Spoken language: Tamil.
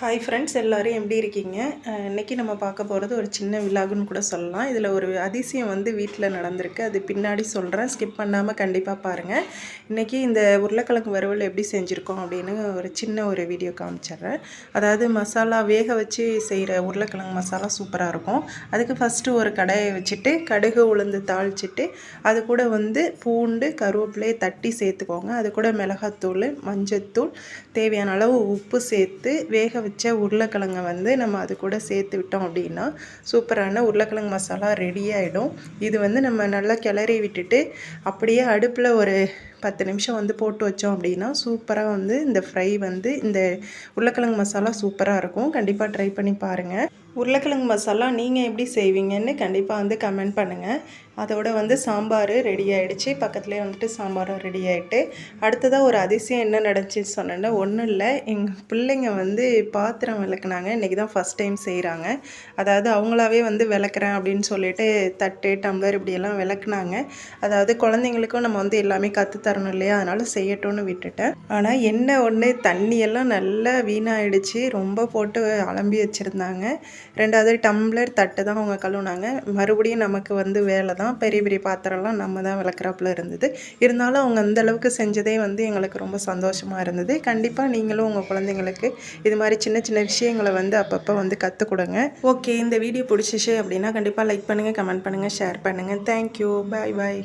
ஹாய் ஃப்ரெண்ட்ஸ் எல்லோரும் எப்படி இருக்கீங்க? இன்றைக்கி இன்னைக்கு நம்ம பார்க்க போகிறது ஒரு சின்ன விலாகுன்னு கூட சொல்லலாம். இதில் ஒரு அதிசயம் வந்து வீட்டில் நடந்திருக்கு. அது பின்னாடி சொல்கிறேன் ஸ்கிப் பண்ணாமல் கண்டிப்பாக பாருங்கள் இன்றைக்கி இந்த உருளைக்கிழங்கு வறுவல் எப்படி செஞ்சுருக்கோம் அப்படின்னு ஒரு சின்ன ஒரு வீடியோ காமிச்சிடுறேன். அதாவது மசாலா வேக வச்சு செய்கிற உருளைக்கிழங்கு மசாலா சூப்பராக இருக்கும். அதுக்கு ஃபஸ்ட்டு ஒரு கடையை வச்சுட்டு கடுகு உளுந்து தாளிச்சிட்டு அது கூட வந்து பூண்டு கருவேப்பிலையை தட்டி சேர்த்துக்கோங்க. அது கூட மிளகாத்தூள் மஞ்சத்தூள் தேவையான அளவு உப்பு சேர்த்து வேக வச்ச உருளைக்கிழங்கை வந்து நம்ம அது கூட சேர்த்து விட்டோம் அப்படின்னா சூப்பரான உருளைக்கிழங்கு மசாலா ரெடி ஆகிடும் இது வந்து நம்ம நல்லா கிளறி விட்டுட்டு அப்படியே அடுப்பில் ஒரு பத்து நிமிஷம் வந்து போட்டு வச்சோம் அப்படின்னா சூப்பராக வந்து இந்த ஃப்ரை வந்து இந்த உருளைக்கிழங்கு மசாலா சூப்பராக இருக்கும். கண்டிப்பாக ட்ரை பண்ணி பாருங்கள் உருளைக்கிழங்கு மசாலா நீங்கள் எப்படி செய்வீங்கன்னு கண்டிப்பாக வந்து கமெண்ட் பண்ணுங்கள் அதோட வந்து சாம்பார் ரெடி ஆகிடுச்சு பக்கத்துலேயே வந்துட்டு சாம்பாரும் ரெடி ஆகிட்டு அடுத்ததாக ஒரு அதிசயம் என்ன நடந்துச்சுன்னு சொன்னேன்னா ஒன்றும் இல்லை. எங்கள் பிள்ளைங்க வந்து பாத்திரம் விளக்குனாங்க. இன்றைக்கி தான் ஃபஸ்ட் டைம் செய்கிறாங்க அதாவது அவங்களாவே வந்து விளக்குறேன் அப்படின்னு சொல்லிட்டு தட்டு டம்ளர் இப்படியெல்லாம் விளக்குனாங்க. அதாவது குழந்தைங்களுக்கும் நம்ம வந்து எல்லாமே கற்று தரணும் இல்லையா? அதனால் செய்யட்டும்னு விட்டுட்டேன். ஆனால் என்ன ஒன்று தண்ணியெல்லாம் நல்லா வீணாகிடுச்சு ரொம்ப போட்டு அலம்பி வச்சுருந்தாங்க. ரெண்டாவது டம்ளர் தட்டு தான் அவங்க கழுவுனாங்க. மறுபடியும் நமக்கு வந்து வேலை தான். பெரிய பெரிய பாத்திரம்லாம் நம்ம தான் விளக்குறாப்புல இருந்தது. இருந்தாலும் அவங்க அந்த அளவுக்கு செஞ்சதே வந்து எங்களுக்கு ரொம்ப சந்தோஷமாக இருந்தது. கண்டிப்பாக நீங்களும் உங்கள் குழந்தைங்களுக்கு இது மாதிரி சின்ன சின்ன விஷயங்களை வந்து அப்பப்போ வந்து கற்றுக் கொடுங்க. ஓகே இந்த வீடியோ பிடிச்சிச்சு அப்படின்னா கண்டிப்பாக லைக் பண்ணுங்கள் கமெண்ட் பண்ணுங்கள் ஷேர் பண்ணுங்கள் தேங்க்யூ பாய் பாய்